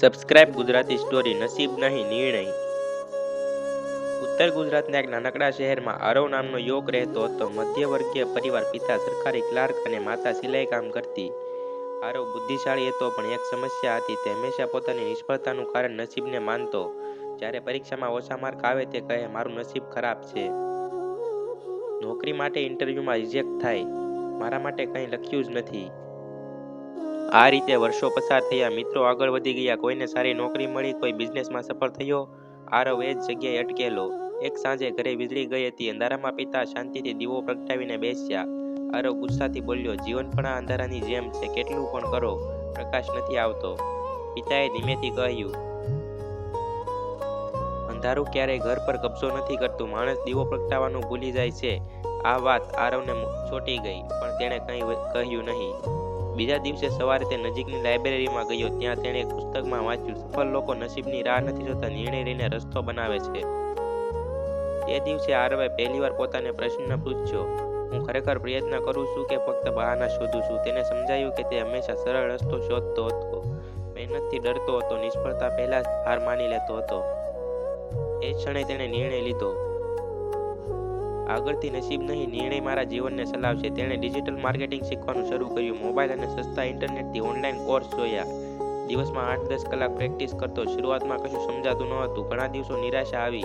Subscribe Gujarati story નસીબ નહીં, નિર્ણય. ઉત્તર ગુજરાતના એક નાનકડા શહેરમાં આરવ નામનો યોગ રહેતો હતો. મધ્યવર્ગીય પરિવાર પિતા, સરકારી ક્લાર્ક અને માતા સિલાઈ કામ કરતી. આરવ બુદ્ધિશાળી હતો, પણ એક સમસ્યા હતી. તે હંમેશા પોતાની નિષ્ફળતાનું કારણ નસીબને માનતો. જ્યારે પરીક્ષામાં ઓછા માર્ક આવે તે કહે, મારું નસીબ ખરાબ છે. નોકરી માટે ઇન્ટરવ્યૂમાં રિજેક્ટ થાય. મારા માટે કંઈ લખ્યું જ નથી. આ રીતે વર્ષો પસાર થયા. મિત્રો આગળ વધી ગયા. કોઈને સારી નોકરી મળી, કોઈ બિઝનેસમાં સફળ થયો, આરવ એ જ જગ્યાએ અટકેલો. એક સાંજે ઘરે વીજળી ગઈ હતી. અંધારામાં પિતા શાંતિથી દીવો પ્રગટાવીને બેસ્યા. આરવ ગુસ્સાથી બોલ્યો, જીવન પણ આ અંધારાની જેમ છે. કેટલું પણ કરો. પ્રકાશ નથી આવતો. પિતાએ ધીમેથી કહ્યું, અંધારું ક્યારેય ઘર પર કબજો નથી કરતું. માણસ દીવો પ્રગટાવવાનું ભૂલી જાય છે. આ વાત આરવને ચોટી ગઈ, પણ તેણે કંઈ કહ્યું નહીં. બીજા દિવસે સવારે તે નજીકની લાઇબ્રેરીમાં ગયો. ત્યાં તેણે એક પુસ્તકમાં વાંચ્યું, સફળ લોકો નસીબની રાહ નથી જોતા, નિર્ણય લઈને રસ્તો બનાવે છે. તે દિવસે આરવે પહેલીવાર પોતાને પ્રશ્ન પૂછ્યો, હું ખરેખર પ્રયત્ન કરું છું કે ફક્ત બહાના શોધું છું? તેને સમજાયું કે તે હંમેશા સરળ રસ્તો શોધતો હતો. મહેનતથી ડરતો હતો, નિષ્ફળતા પહેલા જ હાર માની લેતો હતો. એ ક્ષણે તેણે નિર્ણય લીધો. આગળથી નસીબ નહીં, નિર્ણય મારા જીવનને ચલાવશે. તેણે ડિજિટલ માર્કેટિંગ શીખવાનું શરૂ કર્યું. મોબાઈલ અને સસ્તા ઇન્ટરનેટથી ઓનલાઈન કોર્સ જોયા. દિવસમાં આઠ દસ કલાક પ્રેક્ટિસ કરતો. શરૂઆતમાં કશું સમજાતું ન હતું. ઘણા દિવસો નિરાશા આવી.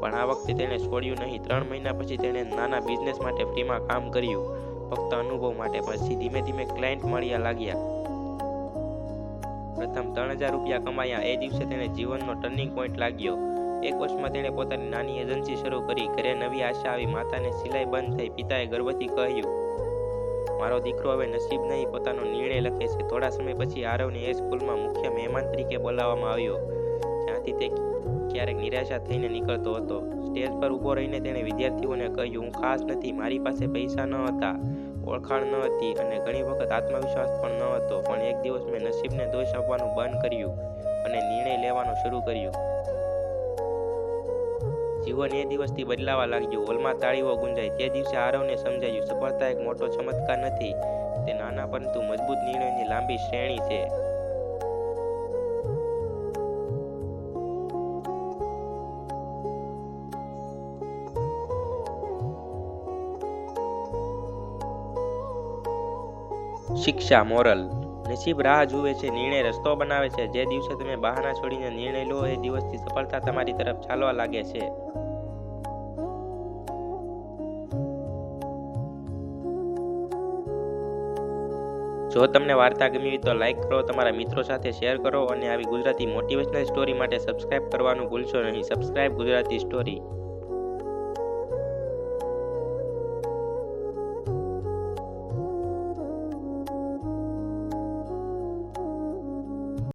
પણ આ વખતે તેણે છોડ્યું નહીં. ત્રણ મહિના પછી તેણે નાના બિઝનેસ માટે ફ્રીમાં કામ કર્યું. ફક્ત અનુભવ માટે. પછી ધીમે ધીમે ક્લાયન્ટ મળ્યા લાગ્યા. પ્રથમ ત્રણ હજાર રૂપિયા કમાયા. એ દિવસે તેને જીવનનો ટર્નિંગ પોઈન્ટ લાગ્યો. એક વર્ષમાં તેણે પોતાની નાની એજન્સી શરૂ કરી, ઘરે નવી આશા આવી, માતાને સિલાઈ બંધ થઈ, પિતાએ ગર્વથી કહ્યું, મારો દીકરો હવે નસીબ નહીં, પોતાનો નિર્ણય લખે છે. થોડા સમય પછી આરવને એ સ્કૂલમાં મુખ્ય મહેમાન તરીકે બોલાવવામાં આવ્યો, જ્યાંથી તે ક્યારેક નિરાશા થઈને નીકળતો હતો. સ્ટેજ પર ઊભો રહીને તેણે વિદ્યાર્થીઓને કહ્યું, હું ખાસ નથી, મારી પાસે પૈસા ન હતા, ઓળખાણ ન હતી અને ઘણી વખત આત્મવિશ્વાસ પણ ન હતો, પણ એક દિવસ મેં નસીબને દોષ આપવાનું બંધ કર્યું અને નિર્ણય લેવાનો શરૂ કર્યું. જીવન એ દિવસથી બદલાવા લાગ્યું. હોલમાં તાળીઓ ગુંજાઈ. તે દિવસે આરવને સમજાયું, સફળતા એક મોટો ચમત્કાર નથી. તે નાના પરંતુ મજબૂત નિર્ણયની લાંબી શ્રેણી છે. શિક્ષા, મોરલ. નસીબ રાહ જુએ છે, નિર્ણય રસ્તો બનાવે છે. જે દિવસે તમે બહાના છોડીને નિર્ણય લો, એ દિવસથી સફળતા તમારી તરફ ચાલવા લાગે છે. જો તમને વાર્તા ગમી હોય તો લાઈક કરો, તમારા મિત્રો સાથે શેર કરો અને આવી ગુજરાતી મોટિવેશનલ સ્ટોરી માટે સબસ્ક્રાઇબ કરવાનું ભૂલશો નહીં. Subscribe Gujarati story.